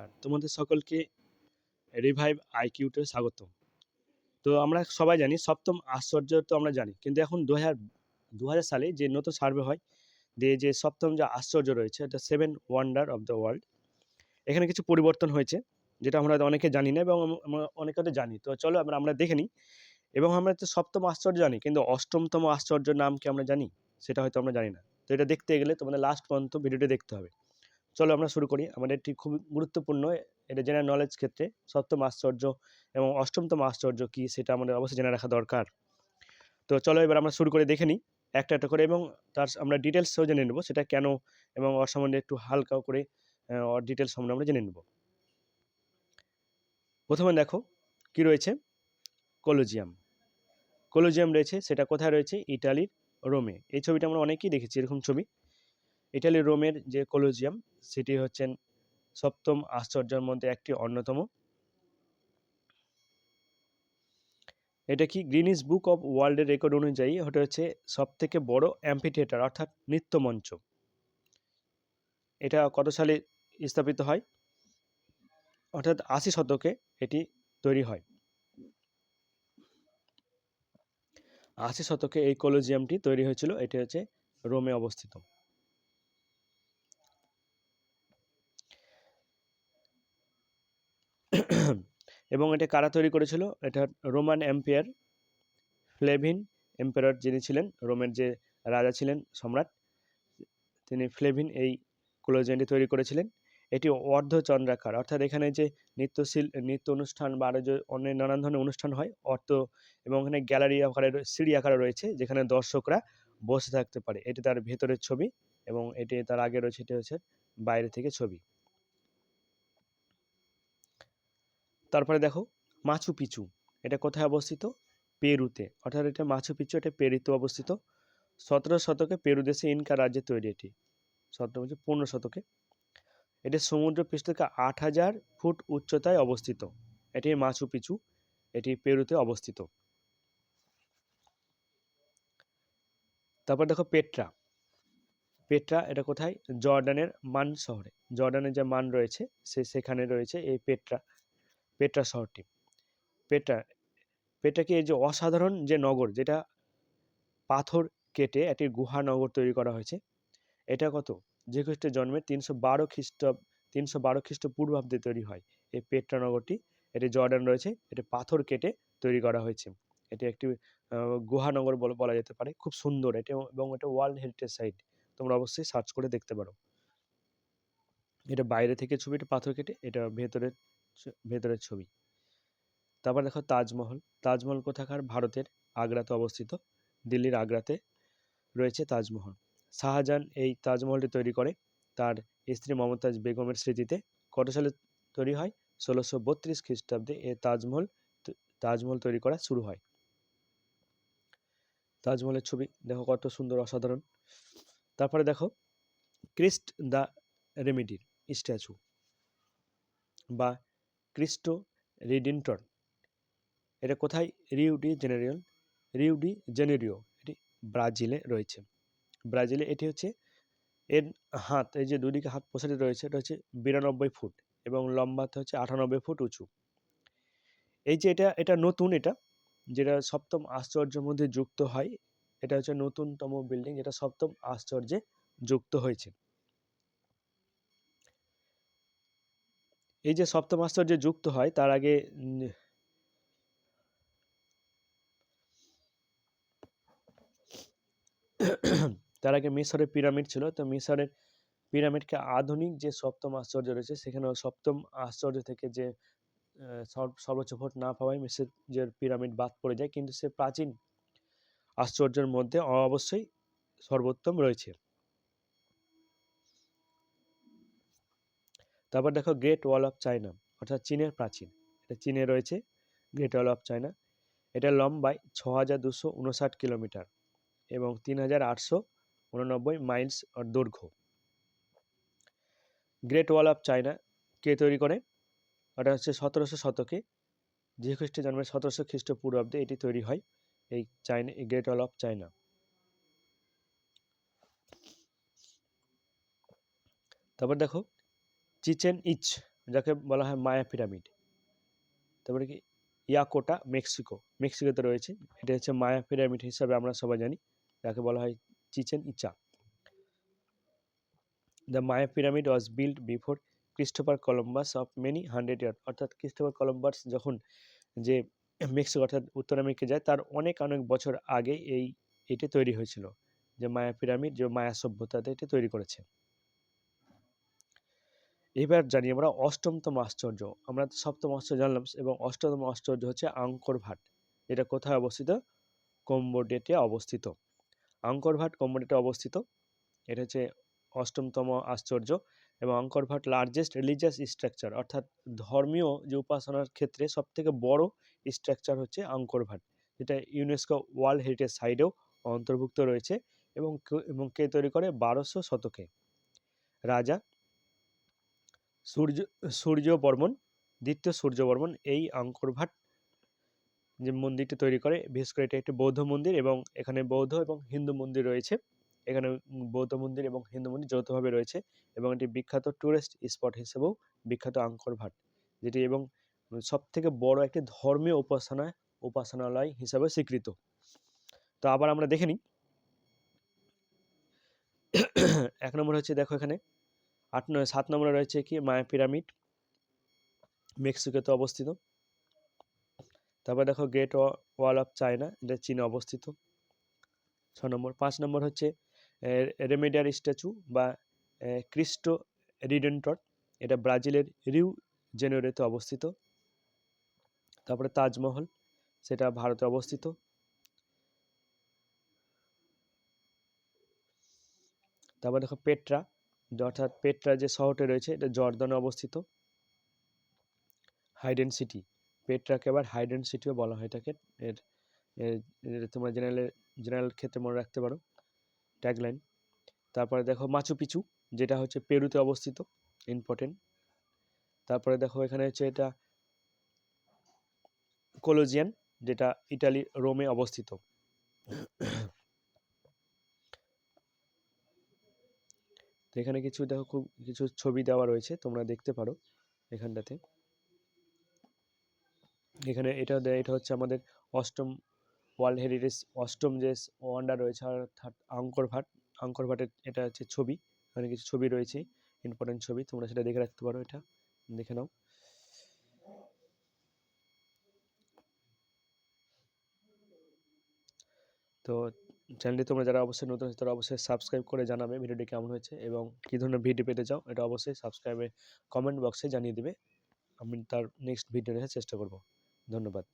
আর তোমাদের সকলকে রিভাইভ আইকিউতে স্বাগত তো আমরা সবাই জানি, সপ্তম আশ্চর্য তো আমরা জানি, কিন্তু এখন দু হাজার সালে যে নতুন সার্ভে হয় দিয়ে যে সপ্তম যে আশ্চর্য রয়েছে, এটা seven wonder of the world এখানে কিছু পরিবর্তন হয়েছে, যেটা আমরা অনেকে জানি না এবং আমরা অনেকে হয়তো জানি। তো চলো আমরা আমরা দেখে নিই। এবং আমরা তো সপ্তম আশ্চর্য জানি, কিন্তু অষ্টমতম আশ্চর্যের নাম কি আমরা জানি? সেটা হয়তো আমরা জানি না। তো এটা দেখতে গেলে তোমাদের লাস্ট পর্যন্ত ভিডিওটি দেখতে হবে। চলো আমরা শুরু করি। আমাদের এটি খুব গুরুত্বপূর্ণ এটা জেনারেল নলেজ ক্ষেত্রে সপ্তম আশ্চর্য এবং অষ্টমতম আশ্চর্য কি সেটা আমাদের অবশ্যই জেনে রাখা দরকার। তো চলো এবার আমরা শুরু করে দেখে নিই একটা একটা করে এবং তার আমরা ডিটেলসও জেনে নেব সেটা কেন এবং ওর সম্বন্ধে একটু হালকা করে ওর ডিটেলস সম্বন্ধে আমরা জেনে নেব। প্রথমে দেখো কি রয়েছে? কলোজিয়াম কলোজিয়াম রয়েছে, সেটা কোথায় রয়েছে? ইটালির রোমে। এই ছবিটা আমরা অনেকেই দেখেছি এরকম ছবি। ইটালির রোমের যে কলোজিয়াম, সেটি হচ্ছেন সপ্তম আশ্চর্যের মধ্যে একটি অন্যতম। এটা কি গ্রিনিস বুক অফ ওয়ার্ল্ডের রেকর্ড অনুযায়ী ওটা হচ্ছে সব থেকে বড় অ্যাম্পিথিয়েটার, অর্থাৎ নৃত্যমঞ্চ। এটা কত সালে স্থাপিত হয়? অর্থাৎ আশি শতকে এটি তৈরি হয়। আশি শতকে এই কলোজিয়ামটি তৈরি হয়েছিল, এটি হচ্ছে রোমে অবস্থিত। এবং এটা কারা তৈরি করেছিল? এটা রোমান এম্পায়ার ফ্লেভিন এম্পায়ার যিনি ছিলেন, রোমের যে রাজা ছিলেন, সম্রাট, তিনি ফ্লেভিন এই কোলোজিয়ানটি তৈরি করেছিলেন। এটি অর্ধচন্দ্রাকার, অর্থাৎ এখানে যে নৃত্যশীল, নৃত্য অনুষ্ঠান বা আরও যে অন্য নানান ধরনের অনুষ্ঠান হয়, অর্থ এবং এখানে গ্যালারি আকারে, সিঁড়ি আকারে রয়েছে, যেখানে দর্শকরা বসে থাকতে পারে। এটি তার ভেতরের ছবি এবং এটি তার আগে রয়েছে, এটি হচ্ছে বাইরে থেকে ছবি। তারপরে দেখো মাছু পিচু। এটা কোথায় অবস্থিত? পেরুতে। অর্থাৎ এটা মাছু পিচু, এটা পেরুতে অবস্থিত। সতেরো শতকে পেরু দেশে ইনকা রাজ্যে তৈরি এটি। সতেরো বলছে পনেরো শতকে। এটি সমুদ্র পৃষ্ঠ থেকে আট হাজার ফুট উচ্চতায় অবস্থিত। এটি মাছু পিচু, এটি পেরুতে অবস্থিত। তারপর দেখো পেট্রা। পেট্রা এটা কোথায়? জর্ডানের মান শহরে। জর্ডানের যে মান রয়েছে, সে সেখানে রয়েছে এই পেট্রা। পেট্রা শহরটি। পেট্রা পেট্রাকে এই যে অসাধারণ যে নগর, যেটা পাথর কেটে একটি গুহা নগর তৈরি করা হয়েছে, এটা কত? যে খ্রিস্টের জন্মে তিনশো বারো খ্রিস্ট, তিনশো বারো খ্রিস্টপূর্বাব্দে তৈরি হয় এই পেট্রা নগরটি। এটি জর্ডান রয়েছে, এটি পাথর কেটে তৈরি করা হয়েছে। এটি একটি গুহানগর বলে, বলা যেতে পারে, খুব সুন্দর। এটি এবং এটা ওয়ার্ল্ড হেরিটেজ সাইট, তোমরা অবশ্যই সার্চ করে দেখতে পারো। এটা বাইরে থেকে ছবি এটা পাথর কেটে, এটা ভেতরের ভেতরের ছবি। তারপর দেখো তাজমহল। তাজমহল কোথাকার? ভারতের আগ্রাতে অবস্থিত। দিল্লির আগ্রাতে রয়েছে তাজমহল। শাহজাহান এই তাজমহলটি তৈরি করে। তার স্ত্রী মমতাজ বেগমের স্মৃতিতে কত সালে তৈরি হয়? ষোলোশো বত্রিশ খ্রিস্টাব্দে এ তাজমহল তাজমহল তৈরি করা শুরু হয়। তাজমহলের ছবি দেখো কত সুন্দর, অসাধারণ। তারপরে দেখো ক্রিস্ট দ্য রেমিডির স্ট্যাচু বা ক্রিস্টো রিডিন্টন এটা কোথায়? রিউ ডি জেনেরিয়াল রিউডি জেনেরিও, এটি ব্রাজিলে রয়েছে। ব্রাজিলে এটি হচ্ছে এর হাত, এই যে দুদিকে হাত প্রসারিত রয়েছে, এটা হচ্ছে বিরানব্বই ফুট এবং লম্বাতে হচ্ছে আটানব্বই ফুট উঁচু। এই যে এটা এটা নতুন এটা, যেটা সপ্তম আশ্চর্যের মধ্যে যুক্ত হয়, এটা হচ্ছে নতুনতম বিল্ডিং, যেটা সপ্তম আশ্চর্যে যুক্ত হয়েছে। এই যে সপ্তম আশ্চর্যে যুক্ত হয়, তার আগে তার আগে মিশরের পিরামিড ছিল। তো মিশরের পিরামিডকে আধুনিক যে সপ্তম আশ্চর্য রয়েছে সেখানে সপ্তম আশ্চর্য থেকে যে সর্বোচ্চ ভোট না পাওয়ায় মিশরের পিরামিড বাদ পড়ে যায়। কিন্তু সে প্রাচীন আশ্চর্যের মধ্যে অবশ্যই সর্বোত্তম রয়েছে। তারপর দেখো গ্রেট ওয়াল অফ চায়না অর্থাৎ চীনের প্রাচীন। এটা চীনে রয়েছে গ্রেট ওয়াল অফ চায়না এটা লম্বায় ছ হাজার দুশো উনষাট কিলোমিটার এবং তিন হাজার আটশো উননব্বই মাইলস দৈর্ঘ্য। গ্রেট ওয়াল অফ চায়না কে তৈরি করে? ওটা হচ্ছে সতেরোশো শতকে যীশু খ্রিস্টের জন্মের সতেরোশো খ্রিস্টপূর্বাব্দে এটি তৈরি হয়, এই China great wall of China তারপর দেখো চিচেন ইচ, যাকে বলা হয় মায়া পিরামিড। তারপরে কি? Yucatan, Mexico. মেক্সিকোতে রয়েছে। এটা হচ্ছে মায়া পিরামিড হিসাবে আমরা সবাই জানি, যাকে বলা হয় Chichen Itza. The Maya pyramid was build before Christopher Columbus of many hundred year অর্থাৎ ক্রিস্টোফার কলম্বাস যখন যে মেক্সিকো, অর্থাৎ উত্তর আমেরিকা যায়, তার অনেক অনেক বছর আগে এই এটি তৈরি হয়েছিল। যে মায়া পিরামিড, যে মায়া সভ্যতাতে এটি তৈরি করেছে। এবার জানি আমরা অষ্টমতম আশ্চর্য। আমরা সপ্তম আশ্চর্য জানলাম এবং অষ্টমতম আশ্চর্য হচ্ছে আঙ্কর ভাট। এটা কোথায় অবস্থিত? কম্বোডিয়াতে অবস্থিত। আঙ্কর ভাট কম্বোডিয়াতে অবস্থিত। এটা হচ্ছে অষ্টমতম আশ্চর্য এবং Angkor Wat largest religious structure অর্থাৎ ধর্মীয় যে উপাসনার ক্ষেত্রে সবথেকে বড় স্ট্রাকচার হচ্ছে আঙ্কর ভাট। যেটা ইউনেস্কো ওয়ার্ল্ড হেরিটেজ সাইডেও অন্তর্ভুক্ত রয়েছে এবং এবং কে তৈরি করে? বারোশো শতকে। রাজা সূর্য সূর্য বর্মন, দ্বিতীয় সূর্য বর্মন, এই আঙ্কর ভাট যে মন্দিরটি তৈরি করে, বিশেষ করে এটা একটি বৌদ্ধ মন্দির এবং এখানে বৌদ্ধ এবং হিন্দু মন্দির রয়েছে। এখানে বৌদ্ধ মন্দির এবং হিন্দু মন্দির যৌথভাবে রয়েছে এবং এটি বিখ্যাত টুরিস্ট স্পট হিসেবেও বিখ্যাত আঙ্কর ভাট, যেটি এবং সব থেকে বড় একটি ধর্মীয় উপাসনা, উপাসনালয় হিসাবে স্বীকৃত। তো আবার আমরা দেখে নিই। এক নম্বর হচ্ছে দেখো এখানে আট নয়, সাত নম্বরে রয়েছে কি? Maya pyramid. মেক্সিকোতে অবস্থিত। তারপর দেখো গ্রেট ওয়াল অফ চায়না এটা চীনে অবস্থিত। ছ নম্বর। পাঁচ নম্বর হচ্ছে রেমেডিয়ার স্ট্যাচু বা ক্রিস্টো রিডেন্টর এটা ব্রাজিলের রিউ জেনেরোতে অবস্থিত। তারপরে তাজমহল, সেটা ভারতে অবস্থিত। তারপর দেখো পেট্রা অর্থাৎ পেট্রা যে শহরটি রয়েছে, এটা জর্দানে অবস্থিত। হাইডেন সিটি পেট্রাকে আবার হাইডেন সিটিও বলা হয় এটাকে। এর তোমরা জেনারেল জেনারেল ক্ষেত্রে মনে রাখতে পারো। ট্যাগলাইন তারপরে দেখো মাচু পিচু যেটা হচ্ছে পেরুতে অবস্থিত। ইম্পর্টেন্ট তারপরে দেখো এখানে হচ্ছে এটা কোলোজিয়ান যেটা ইটালি, রোমে অবস্থিত। তো এখানে কিছু দেখো খুব কিছু ছবি দেওয়া রয়েছে, তোমরা দেখতে পারো এখানটাতে। এখানে এটা এটা হচ্ছে আমাদের অষ্টম ওয়ার্ল্ড হেরিটেজ, অষ্টম যে ওয়ান্ডার রয়েছে অর্থাৎ আঙ্কর ভাট, আঙ্কর ভাটের এটা হচ্ছে ছবি, এখানে কিছু ছবি রয়েছে ইম্পর্টেন্ট ছবি, তোমরা সেটা দেখে রাখতে পারো এটা, দেখে নাও। তো চ্যানেলটি তোমরা যারা অবশ্যই নতুন আছো, তারা অবশ্যই সাবস্ক্রাইব করে জানাবে ভিডিওটি কেমন হয়েছে এবং কী ধরনের ভিডিও পেতে চাও, এটা অবশ্যই সাবস্ক্রাইবে কমেন্ট বক্সে জানিয়ে দেবে। আমি তার নেক্সট ভিডিও দেখার চেষ্টা করব। ধন্যবাদ।